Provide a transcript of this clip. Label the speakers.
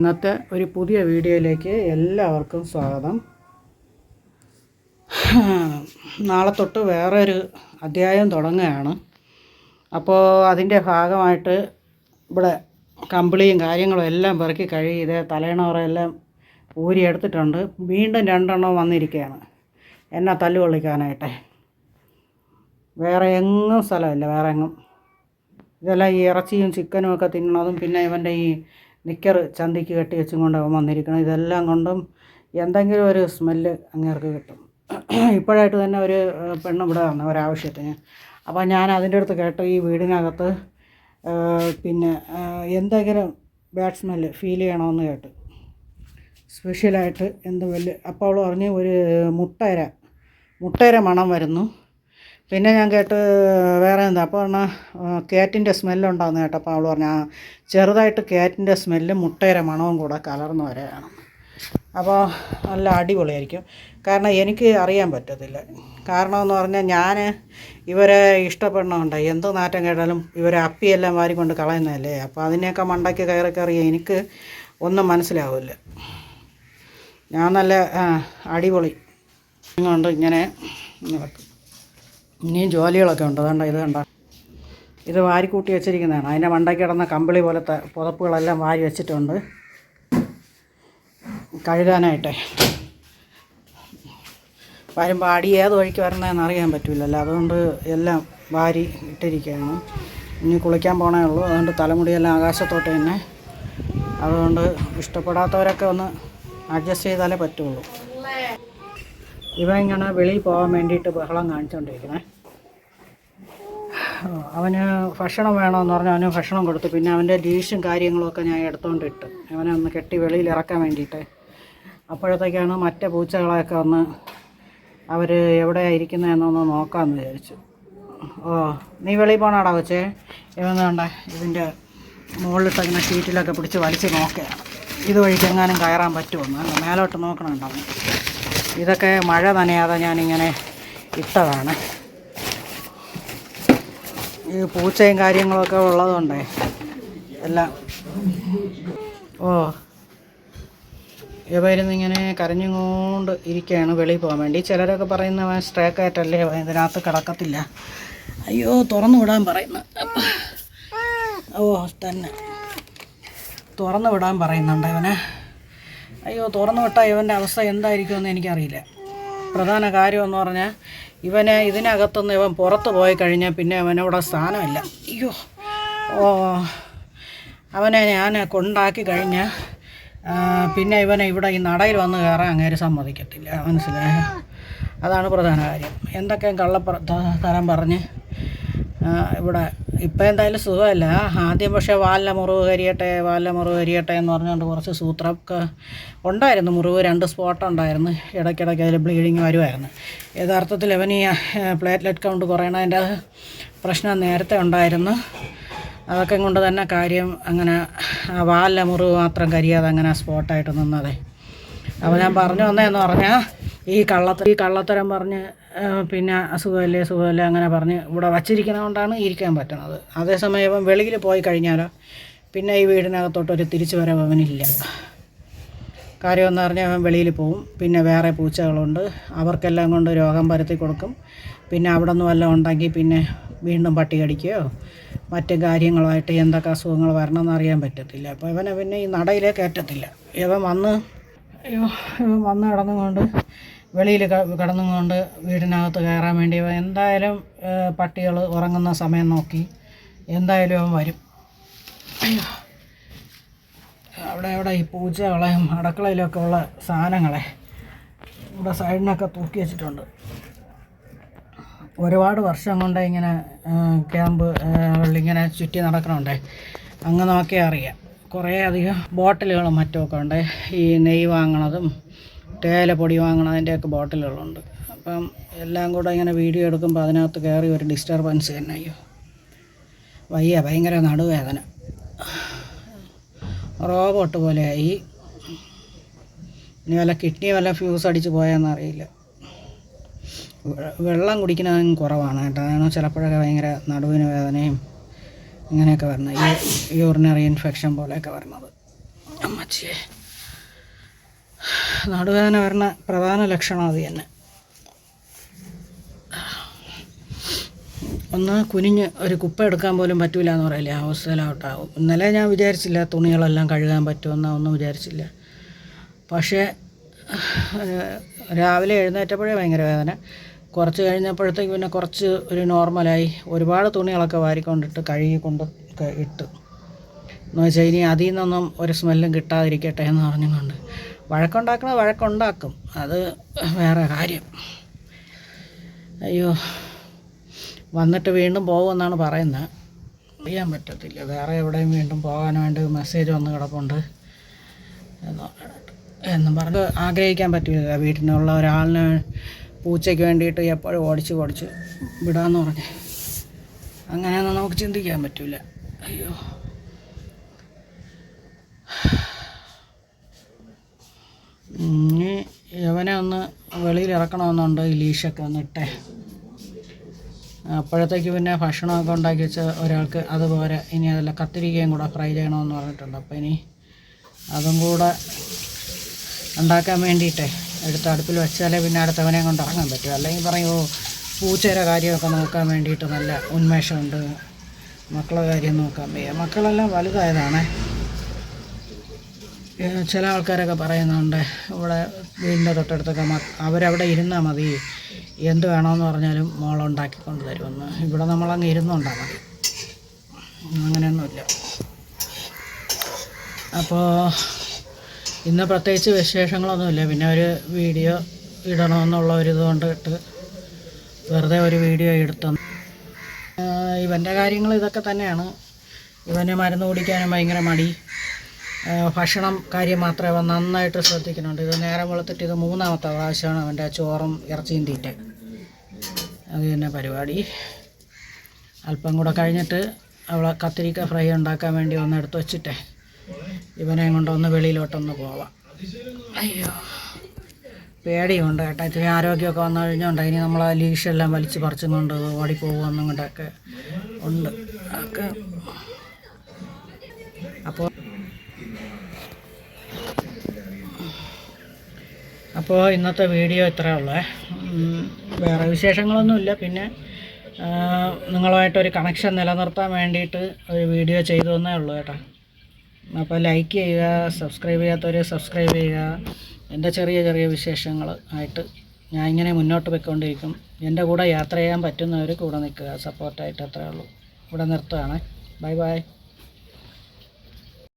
Speaker 1: ഇന്നത്തെ ഒരു പുതിയ വീഡിയോയിലേക്ക് എല്ലാവർക്കും സ്വാഗതം. നാളെ തൊട്ട് വേറൊരു അധ്യായം തുടങ്ങുകയാണ്. അപ്പോൾ അതിന്റെ ഭാഗമായിട്ട് ഇവിടെ കമ്പിളിയും കാര്യങ്ങളും എല്ലാം പെറുക്കി കഴുകി ഇത് തലേണോറെല്ലാം ഊരി എടുത്തിട്ടുണ്ട്. വീണ്ടും രണ്ടെണ്ണം വന്നിരിക്കുകയാണ്. എന്നെ തല്ലുകൊള്ളിക്കാനായിട്ട്. വേറെ എങ്ങും സ്ഥലമില്ല വേറെ എങ്ങും. ഇതെല്ലാം ഈ ഇറച്ചിയും ചിക്കനും ഒക്കെ തിന്നണതും പിന്നെ ഇവന്റെ ഈ നിക്കർ ചന്തിക്ക് കെട്ടി വെച്ചും കൊണ്ട് വന്നിരിക്കണം. ഇതെല്ലാം കൊണ്ടും എന്തെങ്കിലും ഒരു സ്മെല്ല് അങ്ങേർക്ക് കിട്ടും. ഇപ്പോഴായിട്ട് തന്നെ ഒരു പെണ്ണ് ഇവിടെ വന്നു ഒരാവശ്യത്തിന്. അപ്പോൾ ഞാൻ അതിന്റെ അടുത്ത് കേട്ടു ഈ വീടിനകത്ത് പിന്നെ എന്തെങ്കിലും ബാഡ് സ്മെല്ല് ഫീൽ ചെയ്യണമെന്ന് കേട്ടു. സ്പെഷ്യലായിട്ട് എന്ത് വലിയ അപ്പോൾ അവൾ പറഞ്ഞ് ഒരു മുട്ടര മുട്ടര മണം വരുന്നു. പിന്നെ ഞാൻ കേട്ട് വേറെ എന്താ അപ്പോൾ പറഞ്ഞാൽ കാറ്റിന്റെ സ്മെല്ലുണ്ടാകുന്ന കേട്ടപ്പോൾ അവൾ പറഞ്ഞു ചെറുതായിട്ട് കാറ്റിന്റെ സ്മെല്ലും മുട്ടയുടെ മണവും കൂടെ കലർന്ന് വരെയാണ് അപ്പോൾ നല്ല അടിപൊളിയായിരിക്കും. കാരണം എനിക്ക് അറിയാൻ പറ്റത്തില്ല. കാരണമെന്ന് പറഞ്ഞാൽ ഞാൻ ഇവരെ ഇഷ്ടപ്പെടണമുണ്ട് എന്ത് നാറ്റം കേട്ടാലും ഇവരെ അപ്പിയെല്ലാം വാരിക്കൊണ്ട് കളയുന്നതല്ലേ? അപ്പോൾ അതിനെയൊക്കെ മണ്ടയ്ക്ക് കയറി കയറി എനിക്ക് ഒന്നും മനസ്സിലാവില്ല. ഞാൻ നല്ല അടിപൊളി. കൊണ്ട് ഇങ്ങനെ നടക്കും. ഇനിയും ജോലികളൊക്കെ ഉണ്ട്. അതുകൊണ്ട് ഇത് കണ്ട. ഇത് വാരിക്കൂട്ടി വെച്ചിരിക്കുന്നതാണ്. അതിന്റെ മണ്ടയ്ക്ക് കിടന്ന കമ്പിളി പോലത്തെ പുതപ്പുകളെല്ലാം വാരി വെച്ചിട്ടുണ്ട്. കഴുകാനായിട്ടേ. വരുമ്പോൾ അടി ഏത് വഴിക്ക് വരണതെന്ന് അറിയാൻ പറ്റില്ലല്ലോ അതുകൊണ്ട് എല്ലാം വാരി ഇട്ടിരിക്കുകയാണ്. ഇനി കുളിക്കാൻ പോണേ ഉള്ളൂ. അതുകൊണ്ട് തലമുടിയെല്ലാം ആകാശത്തോട്ട് തന്നെ. അതുകൊണ്ട് ഇഷ്ടപ്പെടാത്തവരൊക്കെ ഒന്ന് അഡ്ജസ്റ്റ് ചെയ്താലേ പറ്റുള്ളൂ. ഇവ ഇങ്ങനെ വെളിയിൽ പോകാൻ വേണ്ടിയിട്ട് ബഹളം കാണിച്ചുകൊണ്ടിരിക്കണേ അവന് ഭക്ഷണം വേണമെന്ന് പറഞ്ഞാൽ അവന് ഭക്ഷണം കൊടുത്തു. പിന്നെ അവന്റെ ലീഷും കാര്യങ്ങളൊക്കെ ഞാൻ എടുത്തുകൊണ്ടിട്ട് അവനെ ഒന്ന് കെട്ടി വെളിയിൽ ഇറക്കാൻ വേണ്ടിയിട്ട്. അപ്പോഴത്തേക്കാണ് മറ്റേ പൂച്ചകളെയൊക്കെ ഒന്ന് അവർ എവിടെയാണ് ഇരിക്കുന്നതെന്നൊന്ന് നോക്കാമെന്ന് വിചാരിച്ചു. ഓ നീ വെളിയിൽ പോകണാടാ കൊച്ചേ. ഇവൻ വേണ്ട ഇതിന്റെ മുകളിലിട്ട് ഇങ്ങനെ ഷീറ്റിലൊക്കെ പിടിച്ച് വലിച്ച് നോക്കുകയാണ് ഇതുവഴിക്ക് എങ്ങാനും കയറാൻ പറ്റുമെന്ന് മേലോട്ട് നോക്കണുണ്ടാവും ഇതൊക്കെ മഴ നനയാതെ ഞാനിങ്ങനെ ഇട്ടതാണ്. ഈ പൂച്ചയും കാര്യങ്ങളൊക്കെ ഉള്ളതുകൊണ്ടേ എല്ലാം. ഓ. ഇവരുന്ന് ഇങ്ങനെ കരഞ്ഞുകൊണ്ട് ഇരിക്കുകയാണ് വെളിയിൽ പോകാൻ വേണ്ടി. ചിലരൊക്കെ പറയുന്ന സ്ട്രേക്കായിട്ടല്ലേ ഇതിനകത്ത് കിടക്കത്തില്ല. അയ്യോ തുറന്നു വിടാൻ പറയുന്നു. ഓ തന്നെ. തുറന്നു വിടാൻ പറയുന്നുണ്ട് ഇവനെ. അയ്യോ തുറന്നു വിട്ടാൽ ഇവന്റെ അവസ്ഥ എന്തായിരിക്കുമെന്ന് എനിക്കറിയില്ല. പ്രധാന കാര്യമെന്ന് പറഞ്ഞാൽ ഇവനെ ഇതിനകത്തുനിന്ന് ഇവൻ പുറത്ത് പോയി കഴിഞ്ഞാൽ പിന്നെ അവനവിടെ സ്ഥാനമില്ല. അയ്യോ. ഓ. അവനെ ഞാൻ കൊണ്ടാക്കി കഴിഞ്ഞാൽ പിന്നെ ഇവനെ ഇവിടെ ഈ നടയിൽ വന്ന് കയറാൻ അങ്ങേര് സമ്മതിക്കത്തില്ല. മനസ്സിലായോ? അതാണ് പ്രധാന കാര്യം. എന്തൊക്കെയും കള്ളപ്പുറ തരം പറഞ്ഞ് ഇവിടെ ഇപ്പം എന്തായാലും സുഖമല്ല. ആദ്യം പക്ഷേ വാലിലെ മുറിവ് കരിയട്ടെ വാലിലെ മുറിവ് കരിയട്ടെ എന്ന് പറഞ്ഞുകൊണ്ട് കുറച്ച് സൂത്രമൊക്കെ ഉണ്ടായിരുന്നു. മുറിവ് രണ്ട് സ്പോട്ട് ഉണ്ടായിരുന്നു. ഇടയ്ക്കിടയ്ക്ക് അതിൽ ബ്ലീഡിങ് വരുമായിരുന്നു യഥാർത്ഥത്തിൽ അവന് ഈ പ്ലേറ്റ്ലെറ്റ് കൗണ്ട് കുറയണതിന്റെ പ്രശ്നം നേരത്തെ ഉണ്ടായിരുന്നു. അതൊക്കെ കൊണ്ട് തന്നെ കാര്യം അങ്ങനെ വാലിലെ മുറിവ് മാത്രം കരിയാതെ അങ്ങനെ സ്പോട്ടായിട്ട് നിന്നതേ. അപ്പോൾ ഞാൻ പറഞ്ഞു വന്നതെന്ന് പറഞ്ഞാൽ ഈ കള്ളത്തരം ഈ കള്ളത്തരം പറഞ്ഞ് പിന്നെ അസുഖമല്ലേ സുഖമല്ലേ അങ്ങനെ പറഞ്ഞ് ഇവിടെ വച്ചിരിക്കുന്നതുകൊണ്ടാണ് ഇരിക്കാൻ പറ്റണത്. അതേസമയം ഇവൻ വെളിയിൽ പോയി കഴിഞ്ഞാലോ പിന്നെ ഈ വീടിനകത്തോട്ടൊരു തിരിച്ചു വരവ് അവനില്ല. കാര്യമെന്ന് പറഞ്ഞാൽ അവൻ വെളിയിൽ പോവും. പിന്നെ വേറെ പൂച്ചകളുണ്ട്. അവർക്കെല്ലാം കൊണ്ട് രോഗം പരത്തി കൊടുക്കും. പിന്നെ അവിടെ നിന്ന് വല്ലതും ഉണ്ടെങ്കിൽ പിന്നെ വീണ്ടും പട്ടി കടിക്കുകയോ മറ്റു കാര്യങ്ങളുമായിട്ട് എന്തൊക്കെ അസുഖങ്ങൾ വരണമെന്ന് അറിയാൻ പറ്റത്തില്ല. അപ്പോൾ ഇവനെ പിന്നെ ഈ നടയിലേ കയറ്റത്തില്ല. ഇവൻ വന്ന് ഇവൻ വന്ന് കിടന്നുകൊണ്ട് വെളിയിൽ കിടന്നുകൊണ്ട് വീടിനകത്ത് കയറാൻ വേണ്ടി എന്തായാലും പട്ടികൾ ഉറങ്ങുന്ന സമയം നോക്കി എന്തായാലും അവൻ വരും. അവിടെ അവിടെ ഈ പൂച്ചകളെയും അടുക്കളയിലൊക്കെ ഉള്ള സാധനങ്ങളെ ഇവിടെ സൈഡിനൊക്കെ തൂക്കി വെച്ചിട്ടുണ്ട്. ഒരുപാട് വർഷം കൊണ്ട് ഇങ്ങനെ ക്യാമ്പ് ഇങ്ങനെ ചുറ്റി നടക്കണുണ്ടേ. അങ്ങ് നോക്കിയാൽ അറിയാം. കുറേ അധികം ബോട്ടിലുകളും മറ്റുമൊക്കെ ഉണ്ട്. ഈ നെയ്യ് വാങ്ങണതും തേയില പൊടി വാങ്ങണതിന്റെയൊക്കെ ബോട്ടിലുകളുണ്ട്. അപ്പം എല്ലാം കൂടെ ഇങ്ങനെ വീഡിയോ എടുക്കുമ്പോൾ അതിനകത്ത് കയറി ഒരു ഡിസ്റ്റർബൻസ് തന്നെ. അയ്യോ വയ്യ ഭയങ്കര നടുവേദന. റോബോട്ട് പോലെയായി. ഇനി വല്ല കിഡ്നി വല്ല ഫ്യൂസ് അടിച്ച് പോയെന്നറിയില്ല വെള്ളം കുടിക്കുന്നതും കുറവാണ് കേട്ടോ. അതാണ് ചിലപ്പോഴൊക്കെ ഭയങ്കര നടുവിന് വേദനയും ഇങ്ങനെയൊക്കെ വരുന്നത്. യൂറിനറി ഇൻഫെക്ഷൻ പോലെയൊക്കെ വരുന്നത്. അമ്മച്ചിയെ. നടുവേദന വരുന്ന പ്രധാന ലക്ഷണം അത് തന്നെ. ഒന്ന് കുനിഞ്ഞ് ഒരു കുപ്പ എടുക്കാൻ പോലും പറ്റൂല എന്ന് പറയില്ലേ ആ അവസ്ഥയിലോട്ടാവും ഇന്നലെ ഞാൻ വിചാരിച്ചില്ല തുണികളെല്ലാം കഴുകാൻ പറ്റുമെന്നോ ഒന്നും വിചാരിച്ചില്ല. പക്ഷേ രാവിലെ എഴുന്നേറ്റപ്പോഴേ ഭയങ്കര വേദന. കുറച്ച് കഴിഞ്ഞപ്പോഴത്തേക്ക് പിന്നെ കുറച്ച് ഒരു നോർമലായി. ഒരുപാട് തുണികളൊക്കെ വാരിക്കൊണ്ടിട്ട് കഴുകിക്കൊണ്ട് ഇട്ടു ഇട്ട്. എന്ന് വെച്ചാൽ ഇനി അതിൽ നിന്നൊന്നും ഒരു സ്മെല്ലും കിട്ടാതിരിക്കട്ടെ എന്ന് പറഞ്ഞുകൊണ്ട്. വഴക്കുണ്ടാക്കണത് വഴക്കുണ്ടാക്കും. അത് വേറെ കാര്യം. അയ്യോ വന്നിട്ട് വീണ്ടും പോകുമെന്നാണ് പറയുന്നത്. അറിയാൻ പറ്റത്തില്ല. വേറെ എവിടെയും വീണ്ടും പോകാൻ വേണ്ടി മെസ്സേജ് വന്ന് കിടപ്പുണ്ട്. എന്നും പറഞ്ഞ് ആഗ്രഹിക്കാൻ പറ്റില്ല. വീട്ടിനുള്ള ഒരാളിനെ പൂച്ചയ്ക്ക് വേണ്ടിയിട്ട് എപ്പോഴും ഓടിച്ച് ഓടിച്ച് വിടാമെന്ന് പറഞ്ഞ്. അങ്ങനെയൊന്നും നമുക്ക് ചിന്തിക്കാൻ പറ്റില്ല അയ്യോ. ഇനി യവനെ ഒന്ന് വെളിയിൽ ഇറക്കണമെന്നുണ്ട് ഈ ലീഷൊക്കെ ഒന്ന് ഇട്ടേ അപ്പോഴത്തേക്ക് പിന്നെ ഭക്ഷണമൊക്കെ ഉണ്ടാക്കി വെച്ച ഒരാൾക്ക് അതുപോലെ ഇനി അതല്ല കത്തിരിക്കയും കൂടെ ഫ്രൈ ചെയ്യണമെന്ന് പറഞ്ഞിട്ടുണ്ട്. അപ്പോൾ ഇനി അതും കൂടെ ഉണ്ടാക്കാൻ വേണ്ടിയിട്ടേ എടുത്ത് അടുപ്പിൽ വെച്ചാലേ പിന്നെ അടുത്തവനെ കൊണ്ട് ഇറങ്ങാൻ പറ്റും. അല്ലെങ്കിൽ പറയും "ഓ, പൂച്ചയുടെ കാര്യമൊക്കെ നോക്കാൻ വേണ്ടിയിട്ട് നല്ല ഉന്മേഷമുണ്ട്. മക്കളെ കാര്യം നോക്കാൻ വയ്യ. മക്കളെല്ലാം വലുതായതാണേ. ചില ആൾക്കാരൊക്കെ പറയുന്നുണ്ട് ഇവിടെ വീടിന്റെ തൊട്ടടുത്തൊക്കെ അവരവിടെ ഇരുന്നാൽ മതി. എന്ത് വേണമെന്ന് പറഞ്ഞാലും മോളുണ്ടാക്കിക്കൊണ്ട് തരുമെന്ന്. ഇവിടെ നമ്മളങ്ങ് ഇരുന്നുണ്ടാൽ മതി. അങ്ങനെയൊന്നുമില്ല. അപ്പോൾ ഇന്ന് പ്രത്യേകിച്ച് വിശേഷങ്ങളൊന്നുമില്ല. പിന്നെ ഒരു വീഡിയോ ഇടണമെന്നുള്ള ഒരു ഇതുകൊണ്ട് ഇട്ട് വെറുതെ ഒരു വീഡിയോ എടുത്തു. ഇവന്റെ കാര്യങ്ങൾ ഇതൊക്കെ തന്നെയാണ്. ഇവന് മരുന്ന് കുടിക്കാനും ഭയങ്കര മടി. ഭക്ഷണം കാര്യം മാത്രമേ അവൻ നന്നായിട്ട് ശ്രദ്ധിക്കുന്നുണ്ട്. ഇത് നേരം വെളുത്തിട്ട് ഇത് മൂന്നാമത്തെ പ്രാവശ്യമാണ് അവന്റെ ചോറും ഇറച്ചിയും തീറ്റ. അത് തന്നെ പരിപാടി. അല്പം കൂടെ കഴിഞ്ഞിട്ട് അവളെ കത്തിരിക്ക ഫ്രൈ ഉണ്ടാക്കാൻ വേണ്ടി ഒന്ന് എടുത്ത് വെച്ചിട്ടേ. ഇവനെ കൊണ്ടൊന്ന് വെളിയിലോട്ടൊന്ന് പോവാം. അയ്യോ പേടിയുണ്ട് കേട്ടോ. ഇത്തിരി ആരോഗ്യമൊക്കെ വന്നു കഴിഞ്ഞുകൊണ്ട് ഇനി നമ്മൾ ലീഷെല്ലാം വലിച്ച് പറിച്ചും കൊണ്ട് ഓടിപ്പോകുമെന്നും കൊണ്ടൊക്കെ ഉണ്ട്. ഒക്കെ അപ്പോൾ അപ്പോൾ ഇന്നത്തെ വീഡിയോ ഇത്രയേ ഉള്ളേ. വേറെ വിശേഷങ്ങളൊന്നുമില്ല. പിന്നെ നിങ്ങളുമായിട്ടൊരു കണക്ഷൻ നിലനിർത്താൻ വേണ്ടിയിട്ട് ഒരു വീഡിയോ ചെയ്തു തന്നേ ഉള്ളൂ കേട്ടോ. അപ്പോൾ ലൈക്ക് ചെയ്യുക സബ്സ്ക്രൈബ് ചെയ്യാത്തവർ സബ്സ്ക്രൈബ് ചെയ്യുക. എന്റെ ചെറിയ ചെറിയ വിശേഷങ്ങൾ ആയിട്ട് ഞാൻ ഇങ്ങനെ മുന്നോട്ട് പോയിക്കൊണ്ടിരിക്കും. എന്റെ കൂടെ യാത്ര ചെയ്യാൻ പറ്റുന്നവർ കൂടെ നിൽക്കുക. സപ്പോർട്ടായിട്ട് അത്രേ ഉള്ളൂ. ഇവിടെ നിർത്തുകയാണ്. Bye bye